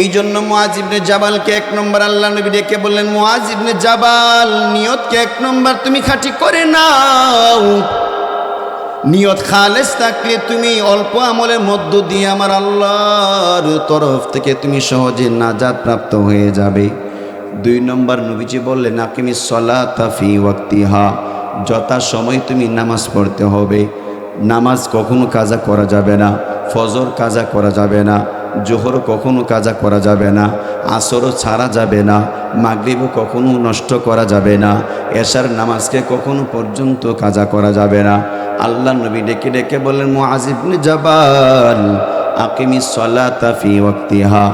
এই জন্য মুআজিবনে জাবালকে এক নম্বর আল্লাহ নবী ডেকে বললেন মুআজিবনে জাবাল, নিয়তকে এক নম্বর তুমি খাঁটি করে নাও। নিয়ত খালেস থাকলে তুমি অল্প আমলের মধ্য দিয়ে আমার আল্লাহর তরফ থেকে তুমি সহজে নাজাদ প্রাপ্ত হয়ে যাবে। দুই নম্বর নবীজি বললেন, আকিমি সলা তাফি ওয়াক্তিহা, যথা সময় তুমি নামাজ পড়তে হবে। নামাজ কখনো কাজা করা যাবে না, ফজর কাজা করা যাবে না। জোহর কখনো কাজা করা যাবে না, আসরও ছাড়া যাবে না, মাগরিবও কখনো নষ্ট করা যাবে না, এশার নামাজকে কখনো পর্যন্ত কাজা করা যাবে না। আল্লাহ নবী ডেকে ডেকে বললেন মুআজিবনে জাবাল, আকিমি সলা তাফি ওয়াক্তিহা,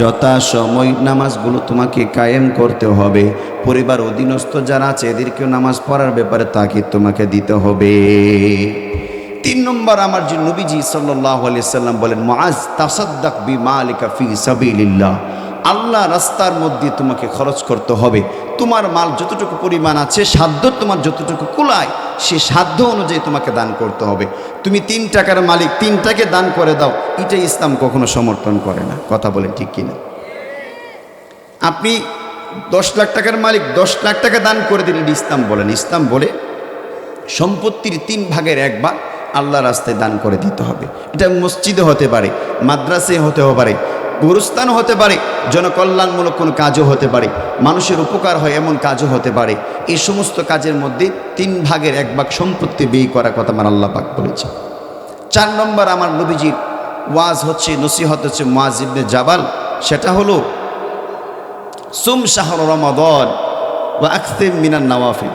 যথা সময় নামাজগুলো তোমাকে কায়েম করতে হবে, পরিবার অধীনস্থ যারা আছে এদেরকেও নামাজ পড়ার ব্যাপারে তাকে তোমাকে দিতে হবে। তিন নম্বর আমার যে নবীজি সাল্লাম বলেন, মুআজ তাসাদ্দাক মালিকা ফি সাবিলিল্লাহ। আল্লাহ রাস্তার মধ্যে তোমাকে খরচ করতে হবে। তোমার মাল যতটুকু পরিমাণ আছে, সাধ্য তোমার যতটুকু কুলায়, সে সাধ্য অনুযায়ী তোমাকে দান করতে হবে। তুমি তিন টাকার মালিক, তিনটাকে দান করে দাও। এটা ইসলাম কখনো সমর্থন করে না। কথা বলেন ঠিক কিনা? আপনি দশ লাখ টাকার মালিক, দশ লাখ টাকা দান করে দিলেন, ইসলাম বলেন। ইসলাম বলে সম্পত্তির তিন ভাগের এক ভাগ আল্লাহ রাস্তায় দান করে দিতে হবে। এটা মসজিদে হতে পারে, মাদ্রাসে হতে পারে, গুরুস্থান হতে পারে, জনকল্যাণমূলক কোনো কাজও হতে পারে, মানুষের উপকার হয় এমন কাজও হতে পারে। এই সমস্ত কাজের মধ্যে তিন ভাগের এক ভাগ সম্পত্তি বিয়ে করার কথা আমার আল্লাহ পাক বলেছে চার নম্বর আমার নবীজির ওয়াজ হচ্ছে, নসিহত হচ্ছে ওয়াজিবনে জাবাল, সেটা হলো, সুম শাহর রমাদন বা আকসেম মিনান নওয়াফিল।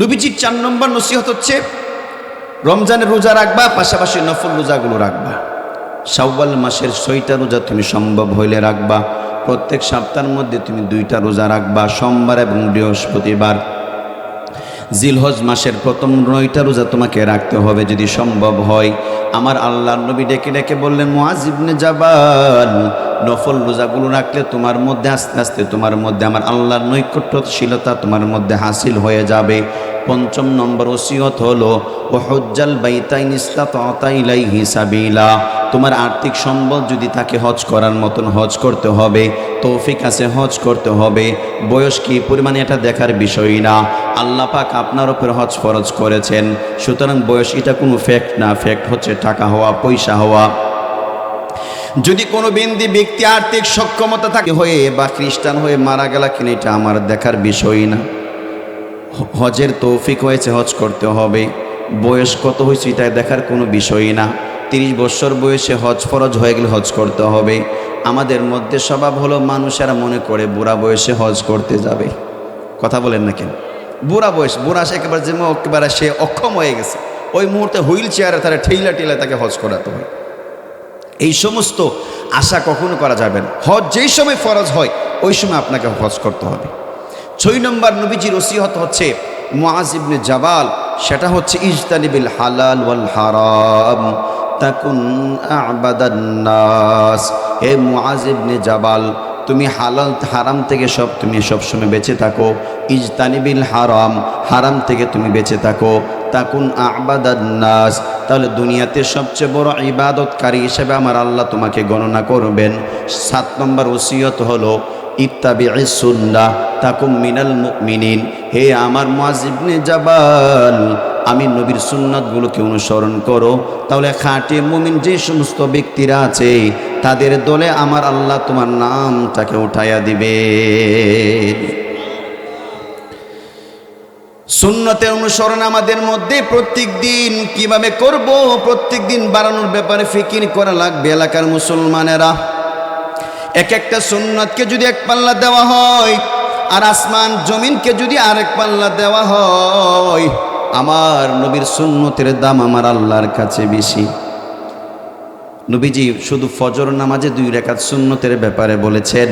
নবীজির চার নম্বর নসিহত হচ্ছে রমজানের রোজা রাখবা, পাশাপাশি নফল রোজাগুলো রাখবা। শাওয়াল মাসের ছয়টা রোজা তুমি সম্ভব হইলে রাখবা। প্রত্যেক সপ্তাহের মধ্যে তুমি দুইটা রোজা রাখবা, সোমবার এবং বৃহস্পতিবার। জিলহজ মাসের প্রথম নয়টা রোজা তোমাকে রাখতে হবে যদি সম্ভব হয়। আমার আল্লাহ নবী ডেকে ডেকে বললেন মোয়াজিবনে জাবাল, নফল রোজাগুলো রাখলে তোমার মধ্যে আস্তে আস্তে তোমার মধ্যে আমার আল্লাহর নৈকট্যশীলতা তোমার মধ্যে হাসিল হয়ে যাবে। পঞ্চম নম্বর ওসিয়ত হলো ও হজ্জাল বাইতাইন ইসলাতাইলাই হিসাবিলা তোমার আর্থিক সম্বল যদি তাকে হজ করার মতন হজ করতে হবে, তৌফিক আছে, হজ করতে হবে, বয়স কি পরিমাণে এটা দেখার বিষয় না। আল্লাহ পাক আপনার উপর হজ ফরজ করেছেন, সুতরাং বয়স এটা কোনো ফ্যাক্ট না ফ্যাক্ট হচ্ছে টাকা হওয়া, পয়সা হওয়া। যদি কোনো বিন্দি ব্যক্তি আর্থিক সক্ষমতা থাকে, হয়ে বা খ্রিস্টান হয়ে মারা গেলা কিনা এটা আমার দেখার বিষয় না। হজের তৌফিক হয়েছে, হজ করতে হবে, বয়স কত হয়েছে এটা দেখার কোনো বিষয় না। তিরিশ বছর বয়সে হজ ফরজ হয়ে গেলে হজ করতে হবে। আমাদের মধ্যে স্বভাব হলো মানুষেরা মনে করে বুড়া বয়সে হজ করতে যাবে। কথা বলেন না কেন? বুড়া বয়স, বুড়া সে একেবারে যে একেবারে সে অক্ষম হয়ে গেছে। ওই মুহূর্তে হুইল চেয়ারে তারা ঠেইলা টেলা তাকে হজ করাতে হয়। এই সমস্ত আশা কখনো করা যাবে না। হজ যেই সময় ফরজ হয়, ওই সময় আপনাকে হজ করতে হবে। ছয় নম্বর নবীজির ওসিহত হচ্ছে মুআজ ইবনে জাবাল। সেটা হচ্ছে ইজতানিবিল হালাল ওয়াল হারাম। তাকুন আবাদান নাস। হে মুআজ ইবনে জাবাল, তুমি হালাল, হারাম থেকে সব তুমি সবসময় বেঁচে থাকো। ইজতানিবিল হারাম হারাম থেকে তুমি বেঁচে থাকো। তাকুন আবাদান নাস। তাহলে দুনিয়াতে সবচেয়ে বড় ইবাদতকারী হিসেবে আমার আল্লাহ তোমাকে গণনা করবেন। সাত নম্বর ওসিয়ত হলো ইত্তাবি সুন্নাহ, তাকুম মিনাল মুমিনিন। হে আমার মুআজিবনে জাবাল আমি নবীর সুন্নাতগুলোকে অনুসরণ করো। তাহলে খাঁটি মুমিন যে সমস্ত ব্যক্তিরা আছে, তাদের দলে আমার আল্লাহ তোমার নামটাকে উঠাইয়া দিবে। সুন্নতের অনুসরণ আমাদের মধ্যে প্রত্যেক দিন কীভাবে করব, প্রত্যেক দিন বাড়ানোর ব্যাপারে ফিকির করা লাগবে এলাকার মুসলমানেরা। এক একটা সুন্নতকে যদি এক পাল্লা দেওয়া হয়, আর আসমান জমিনকে যদি আরেক পাল্লা দেওয়া হয় আমার নবীর সুন্নতের দাম আমার আল্লাহর কাছে বেশি। নবীজি শুধু ফজর নামাজে দুই রেখাত সুন্নতের ব্যাপারে বলেছেন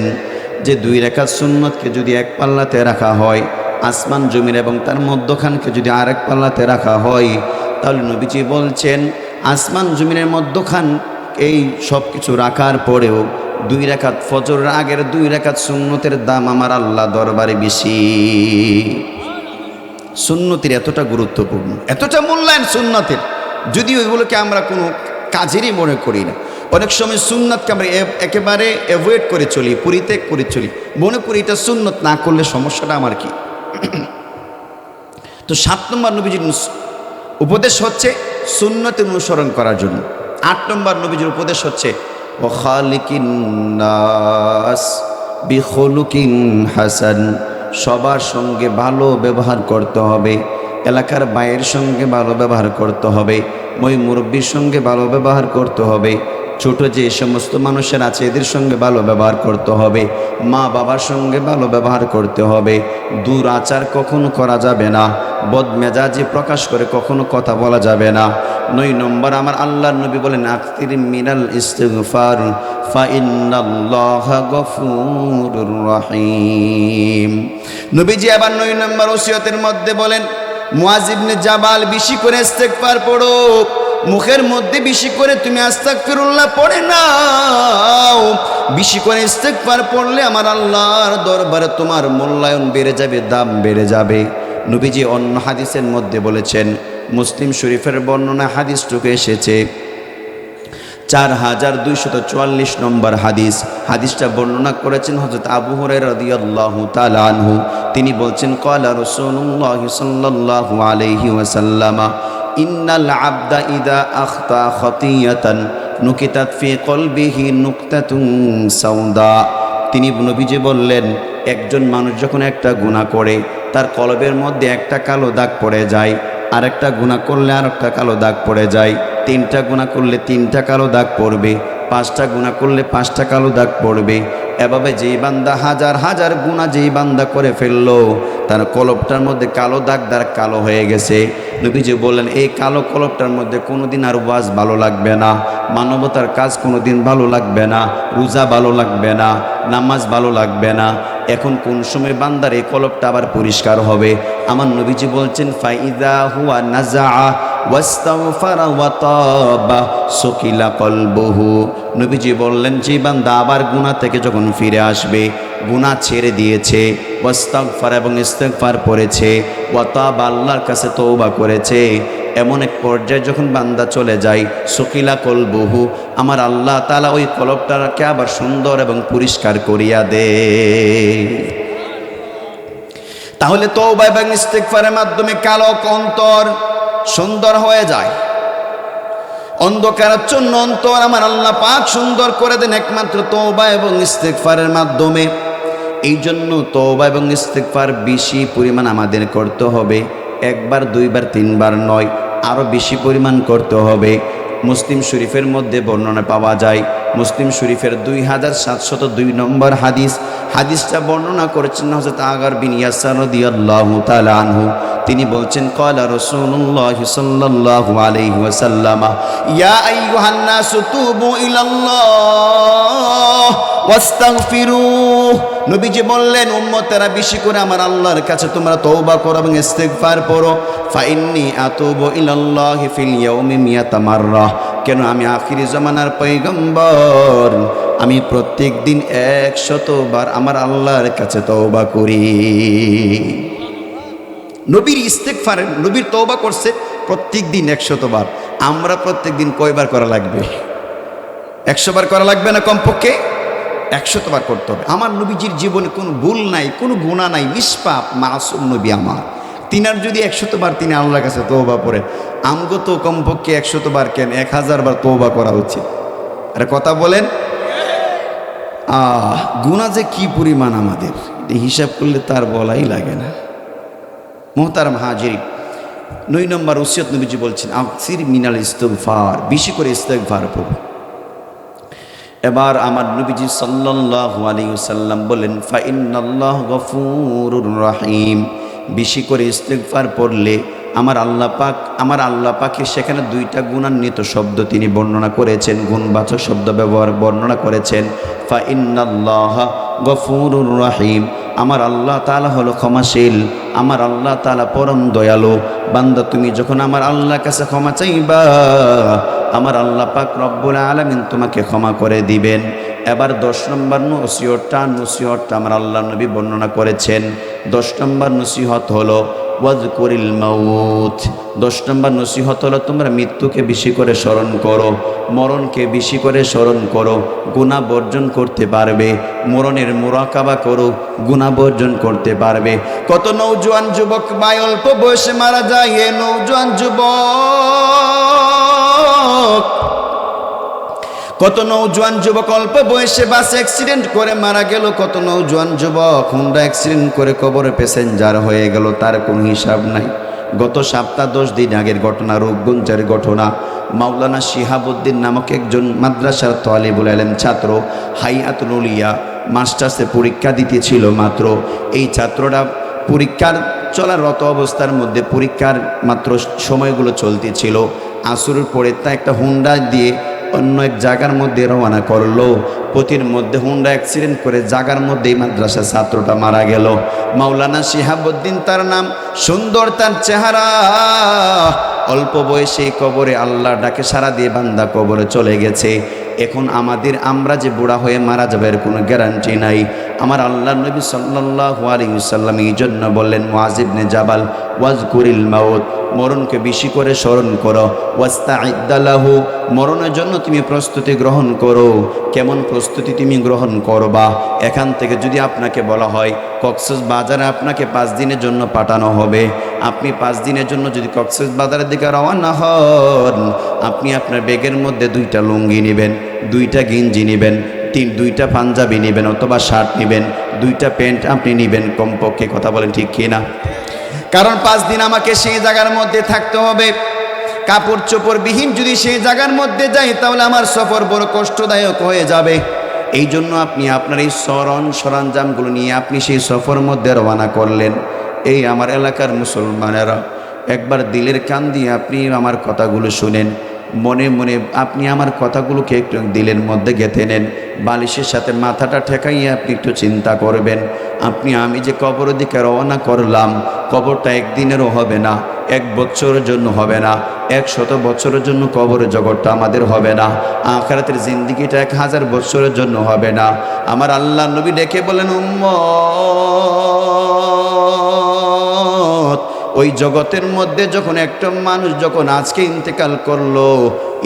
যে দুই রেখাত সুন্নতকে যদি এক পাল্লাতে রাখা হয়, আসমান জমির এবং তার মধ্যখানকে যদি আরেক পাল্লাতে রাখা হয়, তাহলে নবীজি বলছেন, আসমান জমিনের মধ্যখান এই সব কিছু রাখার পরেও দুই রেখাত ফজরের আগের দুই রেখাত সুন্নতের দাম আমার আল্লাহ দরবারে বেশি। সুন্নতির এতটা গুরুত্বপূর্ণ, এতটা মূল্যায়ন সুন্নতের। যদি ওইগুলোকে আমরা কোনো কাজেরই মনে করি না। অনেক সময় সুন্নতকে আমরা একেবারে অ্যাভয়েড করে চলি, পরিত্যাগ করে চলি। মনে করি এটা সুন্নত, না করলে সমস্যাটা আমার কি? তো সাত নম্বর নবীজির উপদেশ হচ্ছে সুন্নতের অনুসরণ করার জন্য। আট নম্বর নবীজির উপদেশ হচ্ছে ও খালিকিন হাসান। সবার সঙ্গে ভালো ব্যবহার করতে হবে। এলাকার বাইয়ের সঙ্গে ভালো ব্যবহার করতে হবে। ওই মুরব্বীর সঙ্গে ভালো ব্যবহার করতে হবে। ছোট যে সমস্ত মানুষের আছে, এদের সঙ্গে ভালো ব্যবহার করতে হবে। মা বাবার সঙ্গে ভালো ব্যবহার করতে হবে। দূর আচার কখনো করা যাবে না। বদমেজাজি প্রকাশ করে কখনো কথা বলা যাবে না। নয় নম্বর, আমার আল্লাহর নবী বলেন আখতির মিনাল গফুরুর রহিম। নবীজি আবার নয় নম্বর ওসিয়তের মধ্যে বলেন মুয়াজিবনে জাবাল বেশি করে ইস্তেগফার পড়ো। মুখের মধ্যে বেশি করে তুমি আস্তাগফিরুল্লাহ পড়ে নাও। বেশি করে ইস্তেগফার পড়লে আমার আল্লাহর দরবারে তোমার মূল্যায়ন বেড়ে যাবে, দাম বেড়ে যাবে। নবীজি অন্য হাদিসের মধ্যে বলেছেন, মুসলিম শরীফের বর্ণনা হাদিসটুকু এসেছে, চার হাজার দুইশত চুয়াল্লিশ নম্বর হাদিস। হাদিসটা বর্ণনা করেছেন হজরত আবু হুরায়রা রাদিয়াল্লাহু তাআলা আনহু। তিনি বলছেন, ক্বালা রাসূলুল্লাহ সাল্লাল্লাহু আলাইহি ওয়াসাল্লামা ইন্নাল আবদা ইদা আখতা খতিয়াতান নুকিতাত ফি কলবিহি নুকতাতুন সাউদা। তিনি নবীজি বললেন, একজন মানুষ যখন একটা গুনাহ করে, তার কলবের মধ্যে একটা কালো দাগ পড়ে যায়, আরেকটা গুনাহ করলে আরেকটা কালো দাগ পড়ে যায়। তিনটা গুণা করলে তিনটা কালো দাগ পড়বে, পাঁচটা গুণা করলে পাঁচটা কালো দাগ পড়বে। এভাবে যেই বান্দা হাজার হাজার গুণা যেই বান্দা করে ফেলল, তার কলপটার মধ্যে কালো দাগ দাগ কালো হয়ে গেছে। নবীজি বললেন, এই কালো কলপটার মধ্যে কোনোদিন আর ওয়াজ ভালো লাগবে না, মানবতার কাজ কোনোদিন ভালো লাগবে না, রোজা ভালো লাগবে না, নামাজ ভালো লাগবে না। এখন কোন সময় বান্দার এই কলপটা আবার পরিষ্কার হবে? আমার নবীজি বলছেন, ফাইদা হুয়া নাজা ওয়াস্তাগফারা ওয়া তাবা, সুকিলা কলবুহু। নবীজি বললেন, যে বান্দা আবার গুনাহ থেকে যখন ফিরে আসবে, গুনাহ ছেড়ে দিয়েছে, ওয়াস্তাগফার এবং ইস্তেগফার পড়েছে, ওয়া তাবা আল্লাহর কাছে তওবা করেছে। এমন এক পর্যায়ে যখন বান্দা চলে যায়, সুকিলা কলবুহু, আমার আল্লাহ তাআলা ওই কলবটাকে আবার সুন্দর এবং পরিষ্কার করিয়া দে। তাহলে তওবা এবং ইস্তেগফারের মাধ্যমে কালো অন্তর সুন্দর হয়ে যায়। অন্ধকারাচ্ছন্ন অন্তর আমার আল্লাহ পাক সুন্দর করে দেন একমাত্র তওবা এবং ইস্তেকফারের মাধ্যমে। এই জন্য তওবা এবং ইস্তেকফার বেশি পরিমাণ আমাদের করতে হবে। একবার, দুইবার, তিনবার নয় আরও বেশি পরিমাণ করতে হবে। মুসলিম শরীফের মধ্যে বর্ণনা পাওয়া যায়, মুসলিম শরীফের দুই হাজার সাতশত দুই নম্বর হাদিস। হাদিসটা বর্ণনা করেছেন হজরত আগার বিন তাআলা আনহু। তিনি বলছেন, কলা রাসূলুল্লাহ সাল্লাল্লাহু আলাইহি ওয়াসাল্লাম, ইয়া আইয়ুহান নাসু তুবু ইলাল্লাহ ওয়াস্তাগফিরুহ নবীজি বললেন, উম্মতেরা বেশি করে আমার আল্লাহর কাছে তোমরা তওবা করো এবং ইস্তেগফার পড়ো। ফাইন্নি আতুবু ইলাল্লাহি ফিল ইয়াউমি মিয়াতা মাররা। কেন আমি আখিরি জামানার পয়গম্বর? আমি প্রত্যেক দিন একশতবার আমার আল্লাহর কাছে তওবা করি। নবীর ইস্তেক ফারেন নবীর তওবা করছে প্রত্যেক দিন একশতবার। আমরা প্রত্যেক দিন কয়বার করা লাগবে? একশোবার করা লাগবে না কমপক্ষে? একশতবার করতে হবে। আমার নবীজির জীবনে কোনো ভুল নাই, কোনো গুণা নাই, নিষ্পাপ মাসুম নবী আমার। তিনার যদি একশতবার তিনি আল্লাহর কাছে তৌবা পড়েন আমগো তো কমপক্ষে একশতবার কেন? এক হাজার বার তৌবা করা উচিত। আরে কথা বলেন। আহ গুণা যে কি পরিমাণ আমাদের? হিসাব করলে তার বলাই লাগে না। মোহতারাম হাজির নই নম্বর ওসিয়ত নবীজি বলছেন আফসির মিনাল ইস্তগফার বেশি করে ইস্তগফার পড়ব এবার আমার নবীজি সাল্লাল্লাহু আলাইহি ওয়াসাল্লাম বলেন ফাইনাল্লাহ গফুরুর রহিম বেশি করে ইস্তেগফার পড়লে আমার আল্লাহ পাক, আমার আল্লাহ পাকে সেখানে দুইটা গুণান্বিত শব্দ তিনি বর্ণনা করেছেন, গুণবাচক শব্দ ব্যবহার বর্ণনা করেছেন ফাইনাল্লাহ গফুরুর রহিম আমার আল্লাহ তালা হলো ক্ষমাশীল, আমার আল্লাহ তালা পরম দয়ালু। বান্দা, তুমি যখন আমার আল্লাহ কাছে ক্ষমা চাইবা, আমার আল্লাহ পাক রব্বুল আলমিন তোমাকে ক্ষমা করে দিবেন। এবার দশ নম্বর নসিহতটা নসিহতটা আমার আল্লাহ নবী বর্ণনা করেছেন। দশ নম্বর নসিহত হলো ওয়াজকুরিল মাউত। দশ নম্বর নসিহত হলো, তোমরা মৃত্যুকে বেশি করে স্মরণ করো, মরণকে বেশি করে স্মরণ করো গুণা বর্জন করতে পারবে, মরণের মোরাকাবা করো গুণা বর্জন করতে পারবে। কত নৌজোয়ান যুবক ভাই, অল্প বয়সে মারা যায়, এ নৌজোয়ান যুবক। কত নৌজোয়ান যুবক, অল্প বয়সে বাস অ্যাক্সিডেন্ট করে মারা গেল। কত নৌজোয়ান যুবক হুন্ডা অ্যাক্সিডেন্ট করে কবরে প্যাসেঞ্জার হয়ে গেল। তার কোনো হিসাব নাই। গত সপ্তাহ দশ দিন আগের ঘটনা, রূপগঞ্জের ঘটনা। মাওলানা শিহাবুদ্দিন নামক একজন মাদ্রাসার তোয়ালিবুল আলেম ছাত্র হাইয়াতুলিয়া মাস্টার্সে পরীক্ষা দিতেছিল মাত্র। এই ছাত্রটা পরীক্ষার চলারত অবস্থার মধ্যে পরীক্ষার মাত্র সময়গুলো চলতেছিল। আসুরের পরে তা একটা হুন্ডা দিয়ে অন্য এক জায়গার মধ্যে রওনা করল। পথির মধ্যে হুন্ডা অ্যাক্সিডেন্ট করে জাগার মধ্যেই মাদ্রাসা ছাত্রটা মারা গেল। মাওলানা শিহাবুদ্দিন তার নাম, সুন্দর তার চেহারা। অল্প বয়সে কবরে আল্লাহ ডাকে সারা দিয়ে বান্দা কবরে চলে গেছে। এখন আমাদের আমরা যে বুড়া হয়ে মারা যাবে এর কোনো গ্যারান্টি নাই। আমার আল্লাহ নবী সাল্লাহ আলিউসাল্লাম এই জন্য বললেন ওয়াজিবনে জাবাল ওয়াজ কুরিল মাউত, মরণকে বেশি করে স্মরণ করো ওয়াস্তা ইদ্দালাহু মরণের জন্য তুমি প্রস্তুতি গ্রহণ করো। কেমন প্রস্তুতি তুমি গ্রহণ করবা? এখান থেকে যদি আপনাকে বলা হয়, কক্সেস বাজারে আপনাকে পাঁচ দিনের জন্য পাঠানো হবে। আপনি পাঁচ দিনের জন্য যদি কক্সেস বাজারের দিকে রওনা হন, আপনি আপনার ব্যাগের মধ্যে দুইটা লুঙ্গি নেবেন, দুইটা গেঞ্জি নেবেন তিন, দুইটা পাঞ্জাবি নেবেন অথবা শার্ট নেবেন, দুইটা প্যান্ট আপনি নেবেন, কমপক্ষে কথা বলেন ঠিক কিনা? কারণ পাঁচ দিন আমাকে সেই জায়গার মধ্যে থাকতে হবে। কাপড় চোপড় বিহীন যদি সেই জায়গার মধ্যে যাই, তাহলে আমার সফর বড় কষ্টদায়ক হয়ে যাবে। এই জন্য আপনি আপনার এই স্মরণ সরঞ্জামগুলো নিয়ে আপনি সেই সফর মধ্যে রওনা করলেন। এই আমার এলাকার মুসলমানেরা, একবার দিলের কান দিয়ে আপনি আমার কথাগুলো শুনেন। মনে মনে আপনি আমার কথাগুলোকে একটু দিলের মধ্যে গেঁথে নেন, বালিশের সাথে মাথাটা ঠেকাইয়ে আপনি একটু চিন্তা করবেন। আপনি, আমি যে কবরের দিকে রওনা করলাম, কবরটা একদিনেরও হবে না, এক বছরের জন্য হবে না, এক শত বছরের জন্য কবরের জগৎটা আমাদের হবে না, আখরাতের জিন্দিগিটা এক হাজার বছরের জন্য হবে না। আমার আল্লাহ নবী ডেকে বলেন উম্মত ওই জগতের মধ্যে যখন একটা মানুষ যখন আজকে ইন্তেকাল করল,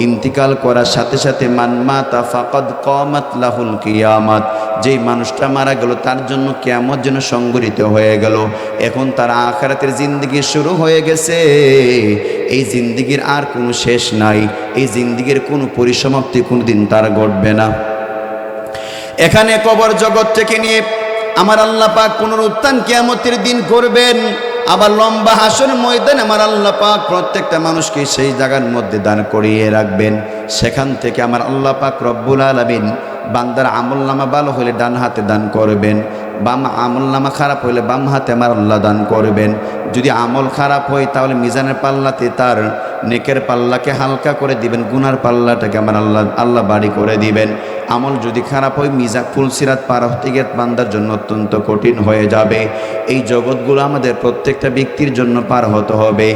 ইন্তিকাল করার সাথে সাথে মানমাতা ফাকদ কমাত লাহুল কিয়ামাত, যেই মানুষটা মারা গেল তার জন্য কেমন যেন সংগঠিত হয়ে গেল। এখন তার আখারাতের জিন্দগি শুরু হয়ে গেছে। এই জিন্দগির আর কোনো শেষ নাই। এই জিন্দগির কোনো পরিসমাপ্তি কোনো দিন তার ঘটবে না। এখানে কবর জগৎ থেকে নিয়ে আমার আল্লাহ পাক পুনরুত্থান কিয়ামতের দিন করবেন। আবার লম্বা হাসর ময়দান আমার আল্লাহ পাক প্রত্যেকটা মানুষকে সেই জায়গার মধ্যে দান করিয়ে রাখবেন। সেখান থেকে আমার আল্লাহ পাক রব্বুল আলমিন বান্দার আমল নামা ভালো হলে ডান হাতে দান করবেন, বাম আমল নামা খারাপ হলে বাম হাতে আমার আল্লাহ দান করবেন। যদি আমল খারাপ হয় তাহলে মিজানের পাল্লাতে তার নেকের পাল্লাকে হালকা করে দিবেন, গুনার পাল্লাটাকে আমার আল্লাহ আল্লাহ বাড়ি করে দিবেন। আমল যদি খারাপ হয় মিজা ফুলসিরাত পার হতে গিয়ে বান্দার জন্য অত্যন্ত কঠিন হয়ে যাবে। এই জগৎগুলো আমাদের প্রত্যেকটা ব্যক্তির জন্য পার হতে হবে।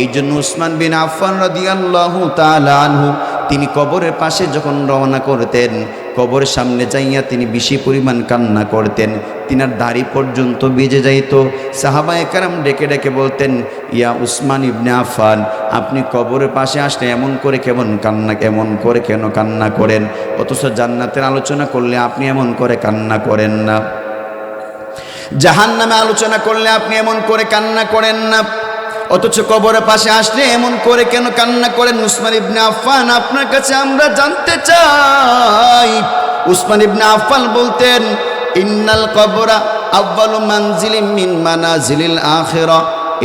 এই জন্য উসমান বিন আফান রাদিয়াল্লাহু তাআলা আনহু তিনি কবরের পাশে যখন রওনা করতেন, কবরের সামনে যাইয়া তিনি বেশি পরিমাণ কান্না করতেন। তিনার দাড়ি পর্যন্ত বেজে যাইত। সাহাবা একরাম ডেকে ডেকে বলতেন, ইয়া উসমান ইবনে আফান আপনি কবরের পাশে আসলে এমন করে কেমন কান্না, কেমন করে কেন কান্না করেন? অথচ জান্নাতের আলোচনা করলে আপনি এমন করে কান্না করেন না। জাহান নামে আলোচনা করলে আপনি এমন করে কান্না করেন না। অথচ কবরের পাশে আসলে এমন করে কেন কান্না করেন উসমান ইবনে আফফান? আপনার কাছে আমরা জানতে চাই। উসমান ইবনে আফফান বলতেন, ইন্নাল কবরা আব্বালু মানজিলিম মিন মানাজিলিল আখিরা।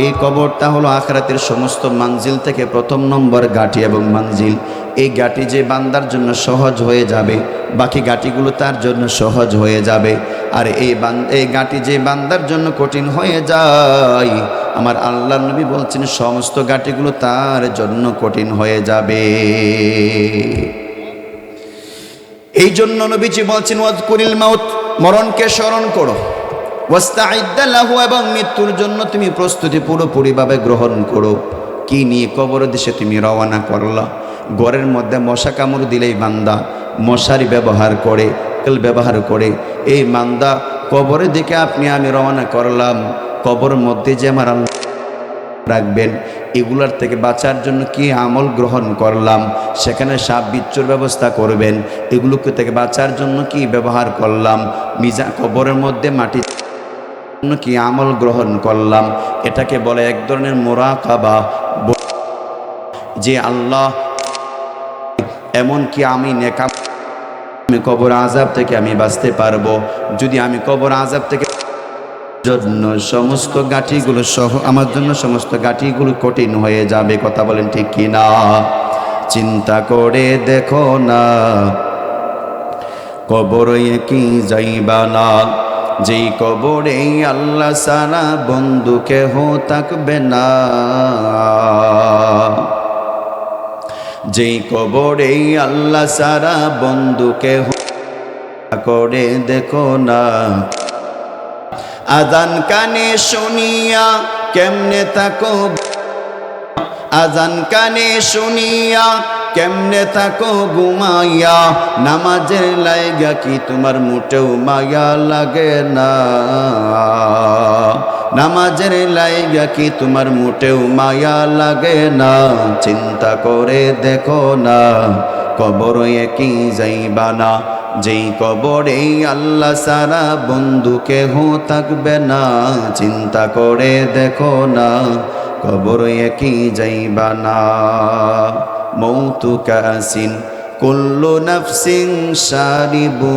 এই কবরটা হলো আখরাতের সমস্ত মানজিল থেকে প্রথম নম্বর গাটি এবং মানজিল। এই গাটি যে বান্দার জন্য সহজ হয়ে যাবে, বাকি গাটিগুলো তার জন্য সহজ হয়ে যাবে। আর এই এই গাটি যে বান্দার জন্য কঠিন হয়ে যায় আমার আল্লাহ নবী বলছেন, সমস্ত গাটিগুলো তার জন্য কঠিন হয়ে যাবে। এই জন্য নবীজি বলছেন ওয়াজ কুরিল মাউত, মরণকে স্মরণ করো। ওয়াস্তাইদ্দাল্লাহু এবং মৃত্যুর জন্য তুমি প্রস্তুতি পুরোপুরিভাবে গ্রহণ করো। কি নিয়ে কবর দেশে তুমি রওনা করলা? ঘরের মধ্যে মশা কামড় দিলেই বান্দা মশারি ব্যবহার করে, তেল ব্যবহার করে। এই মান্দা কবরের দিকে আপনি, আমি রওনা করলাম। কবর মধ্যে যে আমার রাখবেন। এগুলার থেকে বাঁচার জন্য কি আমল গ্রহণ করলাম, সেখানে সাপ বিচ্ছুর ব্যবস্থা করবেন, এগুলোকে থেকে বাঁচার জন্য কি ব্যবহার করলাম, মিজা কবরের মধ্যে মাটি কি আমল গ্রহণ করলাম, এটাকে বলে এক ধরনের মোরাকাবা। যে আল্লাহ এমন কি আমি নেকা আমি কবর আজাব থেকে আমি বাঁচতে পারব, যদি আমি কবর আজাব থেকে জন্য সমস্ত গাঠিগুলো সহ, আমার জন্য সমস্ত গাঠিগুলো কঠিন হয়ে যাবে, কথা বলেন ঠিক কি না? চিন্তা করে দেখো না। কবরে কি যাইবা না? যেই কবরে আল্লাহ সারা বন্ধু কেহ থাকবে না। যেই কবরে আল্লাহ সারা বন্ধু কেহ করে দেখো না। আজান কানে শুনিয়া কেমনে তাকো আজান কানে শুনিয়া কেমনে তাকো ঘুমাইয়া? নামাজের লাইগা কি তোমার মোটেও মায়া লাগে না। নামাজের লাইগা কি তোমার মোটেও মায়া লাগে না। চিন্তা করে দেখো না। কবর একই যাইবা না যেই কবরে আল্লাহ সারা বন্ধু কেহ থাকবে না, চিন্তা করে দেখো না, কবর একই যাইবা না মৌতু কাসিন কুল্লু নফসিং সারিবু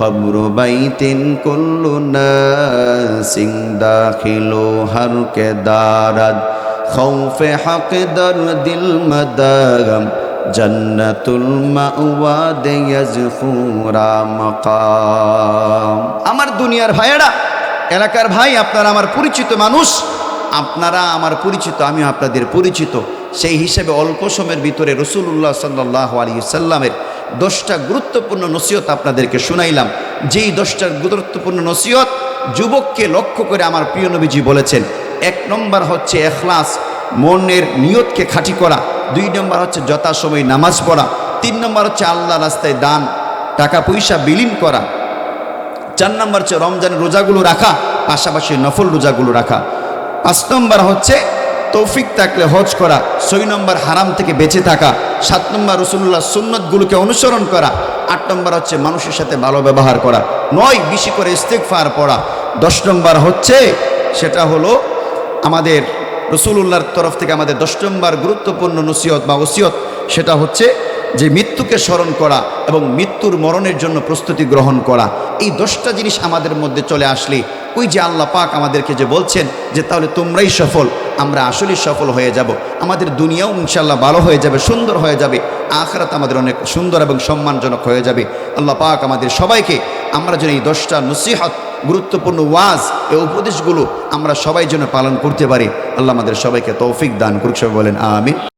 কবর বাইতিন কুল্লু নাসিং দাখিলু হরকে দারাদ। খৌফে হক দর দিল মদাগম জান্নাতুল আমার দুনিয়ার ভাইয়েরা, এলাকার ভাই, আপনারা আমার পরিচিত মানুষ, আপনারা আমার পরিচিত, আমিও আপনাদের পরিচিত। সেই হিসেবে অল্প সময়ের ভিতরে রসুল্লাহ সাল্লাহ আলী সাল্লামের দশটা গুরুত্বপূর্ণ নসিহত আপনাদেরকে শুনাইলাম। যেই দশটা গুরুত্বপূর্ণ নসিহত যুবককে লক্ষ্য করে আমার প্রিয় নবীজি বলেছেন, এক নম্বর হচ্ছে এখলাস মনের নিয়তকে খাঁটি করা। দুই নম্বর হচ্ছে যথাসময় নামাজ পড়া। তিন নম্বর হচ্ছে আল্লাহ রাস্তায় দান, টাকা পয়সা বিলীন করা। চার নম্বর হচ্ছে রমজানের রোজাগুলো রাখা, পাশাপাশি নফল রোজাগুলো রাখা। পাঁচ নম্বর হচ্ছে তৌফিক থাকলে হজ করা, ছয় নম্বর হারাম থেকে বেঁচে থাকা, সাত নম্বর রসুল্লাহ সুন্নতগুলোকে অনুসরণ করা, আট নম্বর হচ্ছে মানুষের সাথে ভালো ব্যবহার করা, নয় বেশি করে ইস্তেকফার পড়া, দশ নম্বর হচ্ছে সেটা হলো আমাদের রসুল্লাহর তরফ থেকে আমাদের দশ নম্বর গুরুত্বপূর্ণ নসিহত বা ওসিয়ত সেটা হচ্ছে যে মৃত্যুকে স্মরণ করা এবং মৃত্যুর মরণের জন্য প্রস্তুতি গ্রহণ করা। এই দশটা জিনিস আমাদের মধ্যে চলে আসলে, ওই যে আল্লাহ পাক আমাদেরকে যে বলছেন যে তাহলে তোমরাই সফল, আমরা আসলেই সফল হয়ে যাব। আমাদের দুনিয়াও ইনশাল্লাহ ভালো হয়ে যাবে, সুন্দর হয়ে যাবে, আখরাত আমাদের অনেক সুন্দর এবং সম্মানজনক হয়ে যাবে। আল্লাহ পাক আমাদের সবাইকে, আমরা যেন এই দশটা নসিহত গুরুত্বপূর্ণ ওয়াজ, এই উপদেশগুলো আমরা সবাই যেন পালন করতে পারি। আল্লাহ আমাদের সবাইকে তৌফিক দান করুক, সবাই বলেন আমিন।